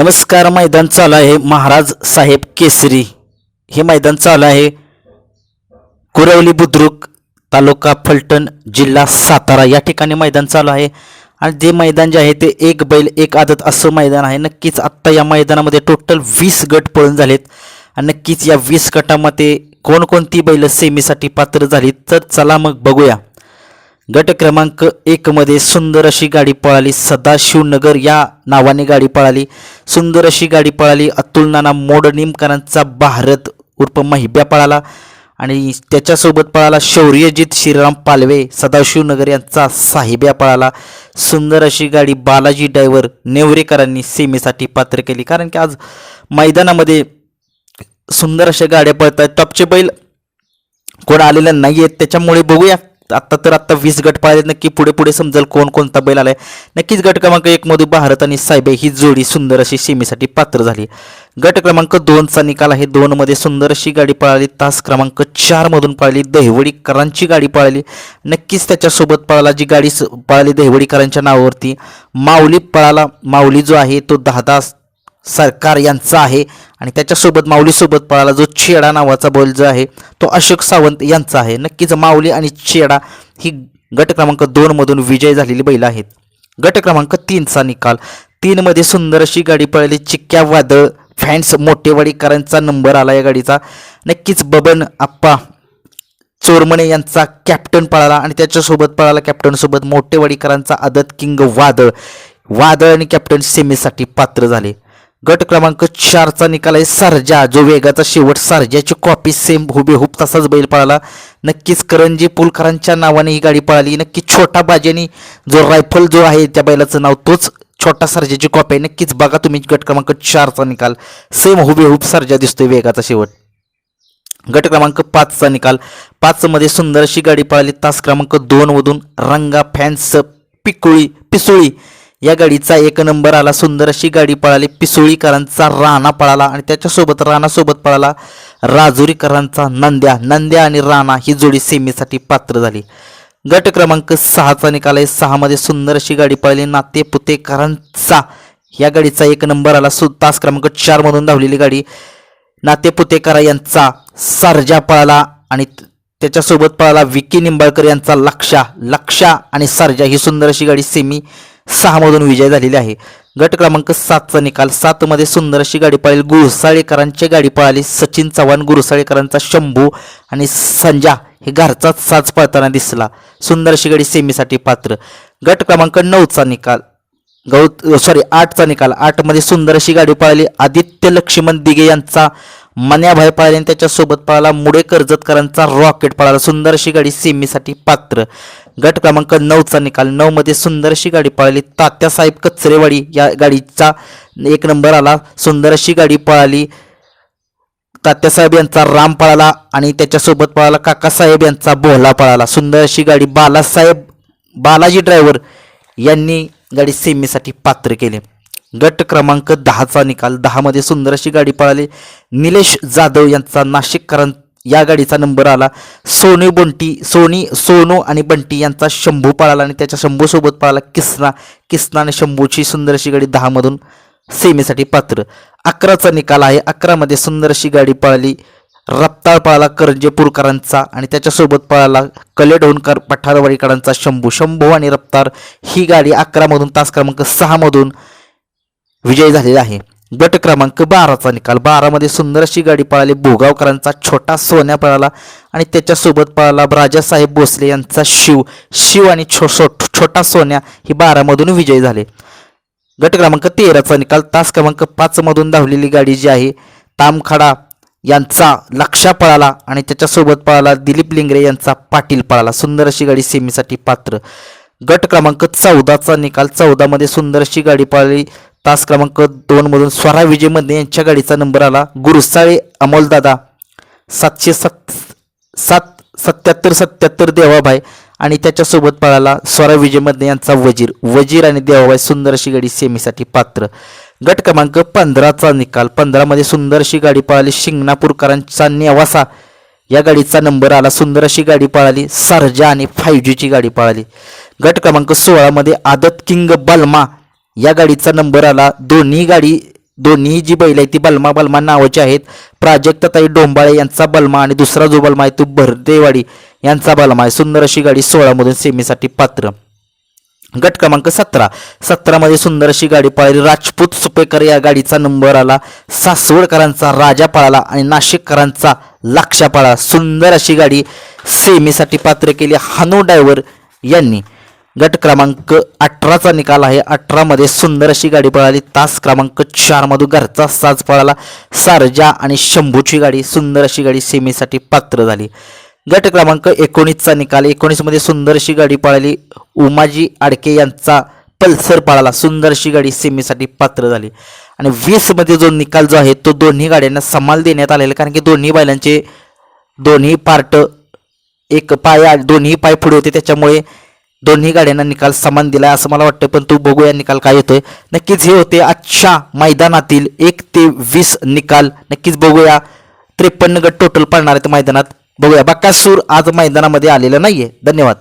नमस्कार मैदान चालू आहे. महाराज साहेब केसरी. हे मैदान चालू आहे. कुरवली बुद्रुक तालुका फलटण जिल्हा सातारा या ठिकाणी मैदान चालू आहे. आणि जे मैदान जे आहे ते एक बैल एक आदत असं मैदान आहे. नक्कीच आत्ता या मैदानामध्ये टोटल वीस गट पळून झालेत. आणि नक्कीच या वीस गटामध्ये कोणकोणती बैल सेमीसाठी पात्र झाली तर चला मग बघूया. गट क्रमांक एकमध्ये सुंदर अशी गाडी पळाली. सदाशिवनगर या नावाने गाडी पळाली. सुंदर अशी गाडी पळाली. अतुल नाना मोड निमकरांचा भारत उर्फ महिब्या पळाला आणि त्याच्यासोबत पळाला शौर्यजित श्रीराम पालवे. सदाशिवनगर यांचा साहिब्या पळाला. सुंदर अशी गाडी बालाजी डायव्हर नेवरेकरांनी सीमेसाठी पात्र केली. कारण की आज मैदानामध्ये सुंदर अशा गाड्या पळत आहेत टॉपचे बैल कोण आलेलं नाही आहेत त्याच्यामुळे बघूया. आत्ता तर आत्ता वीस गट पाहिले नक्की पुढे पुढे समजेल कोण कोणता बैल आलाय. नक्कीच गट क्रमांक एक मध्ये भारत आणि सायबे ही जोडी सुंदर अशी सीमेसाठी पात्र झाली. गट क्रमांक दोनचा निकाल आहे. दोन मध्ये सुंदर अशी गाडी पळाली. तास क्रमांक चार मधून पळाली. दहिवडीकरांची गाडी पळाली. नक्कीच त्याच्यासोबत पळाला जी गाडी स- पळाली दहिवडीकरांच्या नावावरती. माऊली पळाला. माऊली जो आहे तो दहा दहा सरकार यांचा आहे. आणि त्याच्यासोबत माऊलीसोबत पळाला जो चेडा नावाचा बैल जो आहे तो अशोक सावंत यांचा आहे. नक्कीच माऊली आणि चेडा ही गट क्रमांक दोनमधून विजय झालेली बैल आहेत. गट क्रमांक तीनचा निकाल. तीनमध्ये सुंदर अशी गाडी पळाली. चिक्क्या वादळ फॅन्स मोठेवाडीकरांचा नंबर आला या गाडीचा. नक्कीच बबन आप्पा चोरमणे यांचा कॅप्टन पळाला आणि त्याच्यासोबत पळाला कॅप्टनसोबत मोठेवाडीकरांचा आदत किंग वादळ. वादळ आणि कॅप्टन सेमीसाठी पात्र झाले. गट क्रमांक चारचा निकाल आहे. सारजा जो वेगाचा शेवट सारजाची कॉपी सेम हुबेहूब तसाच बैल पळाला. नक्कीच करंजी पुलकरांच्या नावाने ही गाडी पळाली. नक्की छोटा बाजेनी जो रायफल जो आहे त्या बैलाचं नाव तोच छोटा सर्जाची कॉपी आहे. नक्कीच बघा तुम्ही गट क्रमांक चारचा निकाल. सेम हुबेहूब सर्जा दिसतोय वेगाचा शेवट. गट क्रमांक पाचचा निकाल. पाचमध्ये सुंदर अशी गाडी पळाली. तास क्रमांक दोनमधून रंगा फॅन्स पिकुळी पिसुळी. या गाडीचा एक नंबर आला. सुंदर अशी गाडी पळाली. पिसोळीकरांचा राणा पळाला आणि त्याच्यासोबत राणासोबत पळाला राजुरीकरांचा नंद्या. नंद्या आणि राणा ही जोडी सेमीसाठी पात्र झाली. गट क्रमांक सहाचा निकाल आहे. सहामध्ये सुंदर अशी गाडी पळाली. नाते पुतेकरांचा या गाडीचा एक नंबर आला. सु तास क्रमांक चारमधून धावलेली गाडी. नाते पुतेकरा यांचा सारजा पळाला आणि त्याच्यासोबत पळाला विकी निंबाळकर यांचा लक्षा. लक्षा आणि सारजा ही सुंदर अशी गाडी सेमी सहामधून विजय झालेली आहे. गट क्रमांक सातचा निकाल. सातमध्ये सुंदर अशी गाडी पळाली. गुरुसाळेकरांची गाडी पळाली. सचिन चव्हाण गुरुसाळेकरांचा शंभू आणि संजा हे घरचाच साज पळताना दिसला. सुंदर अशी गाडी सेमीसाठी पात्र. गट क्रमांक नऊचा निकाल. गौत सॉरी आठचा निकाल. आठमध्ये सुंदर अशी गाडी पळाली. आदित्य लक्ष्मण दिघे यांचा मन्याभाई पळाली आणि त्याच्यासोबत पळाला मुडे कर्जतकरांचा रॉकेट पळाला. सुंदर अशी गाडी सेमीसाठी पात्र. गट क्रमांक नऊचा निकाल. नऊमध्ये सुंदर अशी गाडी पळाली. तात्यासाहेब कचरेवाडी या गाडीचा एक नंबर आला. सुंदर अशी गाडी पळाली. तात्यासाहेब यांचा राम पळाला आणि त्याच्यासोबत पळाला काकासाहेब यांचा बोहला पळाला. सुंदर अशी गाडी बालासाहेब बालाजी ड्रायव्हर यांनी गाडी सेमीसाठी पात्र केले. गट क्रमांक दहाचा निकाल. दहामध्ये सुंदर अशी गाडी पळाली. निलेश जाधव यांचा नाशिककरां या गाडीचा नंबर आला. सोनी बंटी सोनी सोनू आणि बंटी यांचा शंभू पळाला आणि त्याच्या शंभूसोबत पळाला किसना. किसना आणि शंभूची सुंदर अशी गाडी दहामधून सेमीसाठी पात्र. अकराचा निकाल आहे. अकरामध्ये सुंदर अशी गाडी पळाली. रप्ताळ पळाला करंजेपूरकरांचा आणि त्याच्यासोबत पळाला कलेडोणकर पठारवाडीकरांचा शंभू. शंभू आणि रप्तार ही गाडी अकरामधून तास क्रमांक सहामधून विजय झालेला आहे. गट क्रमांक बाराचा निकाल. बारामध्ये सुंदर अशी गाडी पळाली. भोगावकरांचा छोटा सोन्या पळाला आणि त्याच्यासोबत पळाला राजासाहेब भोसले यांचा शिव. शिव आणि छो छोटा सोन्या ही बारामधून विजय झाले. गट क्रमांक तेराचा निकाल. तास क्रमांक पाचमधून धावलेली गाडी जी आहे तामखाडा यांचा लक्षा पळाला आणि त्याच्यासोबत पळाला दिलीप लिंगरे यांचा पाटील पळाला. सुंदर अशी गाडी सेमीसाठी पात्र. गट क्रमांक चौदाचा निकाल. चौदामध्ये सुंदर अशी गाडी पळाली. तास क्रमांक दोनमधून स्वरा स्वरा विजयमध्ये यांच्या गाडीचा नंबर आला. गुरुसाळे अमोलदादा सातशे सात सात सत्याहत्तर सत्याहत्तर देवाभाई आणि त्याच्यासोबत पळाला स्वरा विजयमध्ये यांचा वजीर. वजीर आणि देवाबाई सुंदर अशी गाडी सेमीसाठी पात्र. गट क्रमांक पंधराचा निकाल. पंधरामध्ये सुंदर अशी गाडी पळाली शिंगणापूरकरांचा नेवासा. या गाडीचा नंबर आला सुंदर अशी गाडी पळाली सरजा आणि फाईव्ह जीची गाडी पळाली. गट क्रमांक सोळामध्ये आदत किंग बलमा. या गाडीचा नंबर आला दोन्ही गाडी दोन्ही जी बैल आहे ती बलमा बलमा नावाची आहेत. प्राजक्तताई डोंबाळे यांचा बलमा आणि दुसरा जो बलमा आहे तो भरदेवाडी यांचा बलमा आहे. सुंदर अशी गाडी सोळामधून सेमीसाठी पात्र. गट क्रमांक सतरा. सतरामध्ये सुंदर अशी गाडी पळाली राजपूत सुपेकर या गाडीचा नंबर आला. सासवडकरांचा राजा पळाला आणि नाशिककरांचा लाक्षा पळाला. सुंदर अशी गाडी सेमीसाठी पात्र केली. हानो डायव्हर यांनी. गट क्रमांक अठराचा निकाल आहे. अठरामध्ये सुंदर अशी गाडी पळाली. तास क्रमांक चारमधून घरचा साज पळाला. सारजा आणि शंभूची गाडी सुंदर अशी गाडी सेमीसाठी पात्र झाली. गट क्रमांक एकोणीसचा निकाल. एकोणीसमध्ये सुंदरशी गाडी पळाली. उमाजी आडके यांचा पल्सर पळाला. सुंदरशी गाडी सेमीसाठी पात्र झाली. आणि वीसमध्ये जो निकाल जो आहे तो दोन्ही गाड्यांना समाल देण्यात आलेला आहे. कारण की दोन्ही बैलांचे दोन्ही पार्ट एक पाय आ- दोन्ही पाय पुढे होते. त्याच्यामुळे दोन्ही गाड्यांना निकाल समान दिला असं मला वाटतं पण तू बघूया निकाल काय येतोय नक्कीच हे होते आजच्या मैदानातील एक ते वीस निकाल. नक्कीच बघूया. त्रेपन्न गट टोटल पडणार आहेत मैदानात. बघूया. बक्कासूर आज मैदानामध्ये आलेलं नाहीये. धन्यवाद.